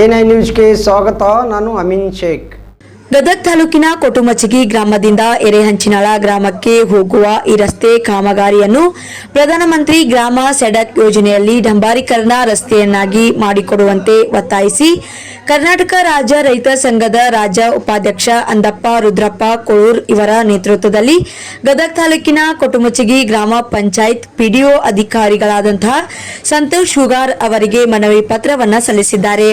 N I ನ್ಯೂಸ್ಗೆ ಸ್ವಾಗತ. ನಾನು ಅಮಿನ್ ಶೇಖ್. ಗದಗ್ ತಾಲೂಕಿನ ಕೊಟುಮಚಗಿ ಗ್ರಾಮದಿಂದ ಎರೆಹಂಚಿನಾಳ ಗ್ರಾಮಕ್ಕೆ ಹೋಗುವ ಈ ರಸ್ತೆ ಕಾಮಗಾರಿಯನ್ನು ಪ್ರಧಾನಮಂತ್ರಿ ಗ್ರಾಮ ಸಡಕ್ ಯೋಜನೆಯಲ್ಲಿ ಡಂಬಾರೀಕರಣ ರಸ್ತೆಯನ್ನಾಗಿ ಮಾಡಿಕೊಡುವಂತೆ ಒತ್ತಾಯಿಸಿ ಕರ್ನಾಟಕ ರಾಜ್ಯ ರೈತ ಸಂಘದ ರಾಜ್ಯ ಉಪಾಧ್ಯಕ್ಷ ಅಂದಪ್ಪ ರುದ್ರಪ್ಪ ಕೋಳೂರ್ ಇವರ ನೇತೃತ್ವದಲ್ಲಿ ಗದಗ್ ತಾಲೂಕಿನ ಕೊಟುಮಚಗಿ ಗ್ರಾಮ ಪಂಚಾಯತ್ ಪಿಡಿಒ ಅಧಿಕಾರಿಗಳಾದಂತಹ ಸಂತೋಷ್ ಹುಗಾರ್ ಅವರಿಗೆ ಮನವಿ ಪತ್ರವನ್ನು ಸಲ್ಲಿಸಿದ್ದಾರೆ.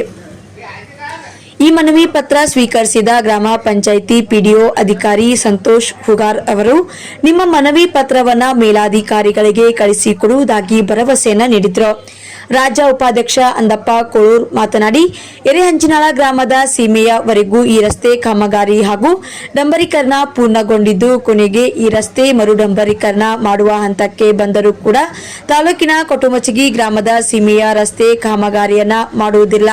ಈ ಮನವಿ ಪತ್ರ ಸ್ವೀಕರಿಸಿದ ಗ್ರಾಮ ಪಂಚಾಯಿತಿ ಪಿಡಿಒ ಅಧಿಕಾರಿ ಸಂತೋಷ್ ಹುಗಾರ್ ಅವರು, ನಿಮ್ಮ ಮನವಿ ಪತ್ರವನ್ನು ಮೇಲಾಧಿಕಾರಿಗಳಿಗೆ ಕಳಿಸಿಕೊಡುವುದಾಗಿ ಭರವಸೆಯನ್ನು ನೀಡಿದ್ರು. ರಾಜ್ಯ ಉಪಾಧ್ಯಕ್ಷ ಅಂದಪ್ಪ ಕೊಳೂರ್ ಮಾತನಾಡಿ, ಎರೆಹಂಚಿನಾಳ ಗ್ರಾಮದ ಸೀಮೆಯವರೆಗೂ ಈ ರಸ್ತೆ ಕಾಮಗಾರಿ ಹಾಗೂ ಡಂಬರೀಕರಣ ಪೂರ್ಣಗೊಂಡಿದ್ದು, ಕೊನೆಗೆ ಈ ರಸ್ತೆ ಮರು ಡಂಬರೀಕರಣ ಮಾಡುವ ಹಂತಕ್ಕೆ ಬಂದರೂ ಕೂಡ ತಾಲೂಕಿನ ಕೊಟುಮಚಗಿ ಗ್ರಾಮದ ಸೀಮೆಯ ರಸ್ತೆ ಕಾಮಗಾರಿಯನ್ನ ಮಾಡುವುದಿಲ್ಲ.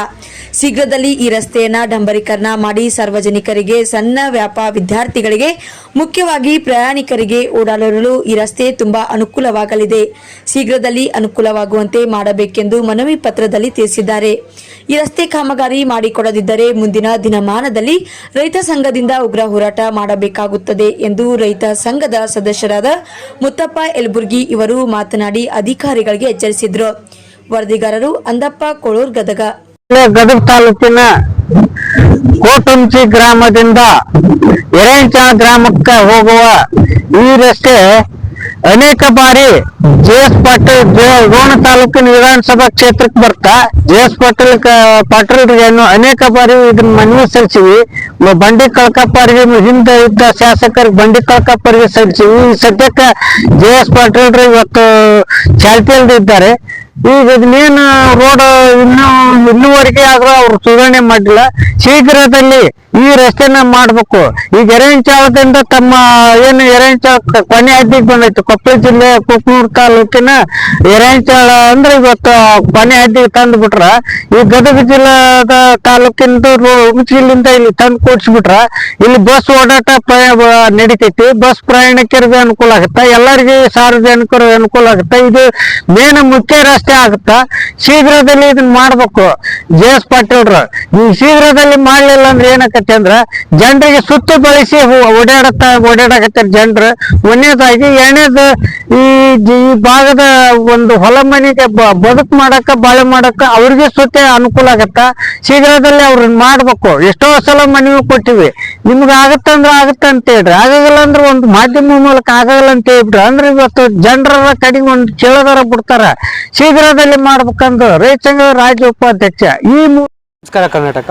ಶೀಘ್ರದಲ್ಲಿ ಈ ರಸ್ತೆಯನ್ನ ಡಂಬರೀಕರಣ ಮಾಡಿ ಸಾರ್ವಜನಿಕರಿಗೆ, ಸಣ್ಣ ವ್ಯಾಪಾರ ವಿದ್ಯಾರ್ಥಿಗಳಿಗೆ, ಮುಖ್ಯವಾಗಿ ಪ್ರಯಾಣಿಕರಿಗೆ ಓಡಾಡಲು ಈ ರಸ್ತೆ ತುಂಬಾ ಅನುಕೂಲವಾಗಲಿದೆ. ಶೀಘ್ರದಲ್ಲಿ ಅನುಕೂಲವಾಗುವಂತೆ ಮಾಡಬೇಕೆಂದು ಮನವಿ ಪತ್ರದಲ್ಲಿ ತಿಳಿಸಿದ್ದಾರೆ. ಈ ರಸ್ತೆ ಕಾಮಗಾರಿ ಮಾಡಿಕೊಡದಿದ್ದರೆ ಮುಂದಿನ ದಿನಮಾನದಲ್ಲಿ ರೈತ ಸಂಘದಿಂದ ಉಗ್ರ ಹೋರಾಟ ಮಾಡಬೇಕಾಗುತ್ತದೆ ಎಂದು ರೈತ ಸಂಘದ ಸದಸ್ಯರಾದ ಮುತ್ತಪ್ಪ ಎಲ್ಬುರ್ಗಿ ಇವರು ಮಾತನಾಡಿ ಅಧಿಕಾರಿಗಳಿಗೆ ಎಚ್ಚರಿಸಿದ್ರು. ವರದಿಗಾರರು ಅಂದಪ್ಪ ಕೊಳೂರ್ ಗದಗ. ಗದಗ ತಾಲೂಕಿನ ಕೋಟುಂಚಿ ಗ್ರಾಮದಿಂದ ಎರೆಂಚ ಗ್ರಾಮಕ್ಕೆ ಹೋಗುವ ಈ ರಸ್ತೆ ಅನೇಕ ಬಾರಿ ಜೆ ಎಸ್ ಪಾಟೀಲ್ ರೋಣ ತಾಲೂಕಿನ ವಿಧಾನಸಭಾ ಕ್ಷೇತ್ರಕ್ಕೆ ಬರ್ತಾ ಜೆ ಎಸ್ ಪಾಟೀಲ್ ಪಾಟೀಲ್ರಿಗೇನು ಅನೇಕ ಬಾರಿ ಇದನ್ನ ಮನವಿ ಸಲ್ಲಿಸಿವಿ. ಬಂಡಿ ಕಳ್ಕಪ್ಪರಿಗೆ ಹಿಂದೆ ಇದ್ದ ಶಾಸಕರಿಗೆ ಬಂಡಿ ಕಳ್ಕಪ್ಪರಿಗೆ ಸಲ್ಲಿಸಿವಿ. ಈ ಸದ್ಯಕ್ಕೆ ಜೆ ಎಸ್ ಪಾಟೀಲ್ರು ಇವತ್ತು ಚಾಲ್ತಿಯಲ್ಲಿ ಇದ್ದಾರೆ. ಈಗ ಇದನ್ನೇನು ರೋಡ್ ಇನ್ನೂ ಇನ್ನೂವರೆಗೆ ಆದ್ರೂ ಅವ್ರು ಸುಧಾರಣೆ ಮಾಡಿಲ್ಲ ಶೀಘ್ರದಲ್ಲಿ ಈ ರಸ್ತೆನ ಮಾಡ್ಬೇಕು. ಈಗ ಎರೆಂಚಾಳದಿಂದ ತಮ್ಮ, ಏನು ಎರೆಂಚಾಳ ಕೊನೆ ಹದ್ದಿಗೆ ಬಂದೈತಿ. ಕೊಪ್ಪಳ ಜಿಲ್ಲೆ ಕುಕ್ನೂರ್ ತಾಲೂಕಿನ ಎರೆಂಚಾಳ ಅಂದ್ರೆ ಇವತ್ತು ಕೊನೆ ಹದ್ದಿಗೆ ತಂದು ಬಿಟ್ರ ಈ ಗದಗ ಜಿಲ್ಲಾದ ತಾಲೂಕಿಂದ ಜಿಲ್ಲೆಯಿಂದ ಇಲ್ಲಿ ತಂದು ಕೂಡ್ಸ್ಬಿಟ್ರ. ಇಲ್ಲಿ ಬಸ್ ಓಡಾಟ ನಡಿತೈತಿ. ಬಸ್ ಪ್ರಯಾಣಿಕರಿಗೆ ಅನುಕೂಲ ಆಗುತ್ತಾ? ಎಲ್ಲರಿಗೂ ಸಾರ್ವಜನಿಕರು ಅನುಕೂಲ ಆಗುತ್ತಾ? ಇದು ಮೇನ್ ಮುಖ್ಯ ರಸ್ತೆ ಆಗುತ್ತಾ? ಶೀಘ್ರದಲ್ಲಿ ಇದನ್ನ ಮಾಡ್ಬೇಕು. ಜೆ ಎಸ್ ಪಾಟೀಲ್ರು, ಈ ಶೀಘ್ರದಲ್ಲಿ ಮಾಡ್ಲಿಲ್ಲ ಅಂದ್ರೆ ಏನಾಕತ್ತೆ? ಅಂದ್ರ ಜನರಿಗೆ ಸುತ್ತು ಬಳಸಿ ಓಡಾಡತ್ತ, ಓಡಾಡಕತ್ತಾರ ಜನರು ಒಂದನೇದಾಗಿ ಎರಡನೇದು ಈ ಭಾಗದ ಒಂದು ಹೊಲ ಮನೆಗೆ ಬದುಕು ಮಾಡಕ್ಕ, ಬಾಳೆ ಮಾಡಕ್ಕ ಅವ್ರಿಗೆ ಸುತ್ತೆ ಅನುಕೂಲ ಆಗತ್ತ. ಶೀಘ್ರದಲ್ಲಿ ಅವ್ರನ್ನ ಮಾಡ್ಬೇಕು. ಎಷ್ಟೋ ಸಲ ಮನವಿ ಕೊಟ್ಟಿವಿ. ನಿಮ್ಗೆ ಆಗತ್ತಂದ್ರ ಆಗತ್ತ ಅಂತ ಹೇಳ್ರಿ. ಆಗಲ್ಲ ಅಂದ್ರೆ ಒಂದು ಮಾಧ್ಯಮ ಮೂಲಕ ಆಗಲ್ಲ ಅಂತ ಹೇಳ್ಬಿಟ್ರಿ ಅಂದ್ರೆ ಇವತ್ತು ಜನರ ಕಡೆಗೆ ಒಂದು ಕೇಳೋದರ ಬಿಡ್ತಾರ. ಶೀಘ್ರದಲ್ಲಿ ಮಾಡ್ಬೇಕಂದು ರೈತ ಸಂಘದ ರಾಜ್ಯ ಉಪಾಧ್ಯಕ್ಷ ಈ ನಮಸ್ಕಾರ ಕರ್ನಾಟಕ.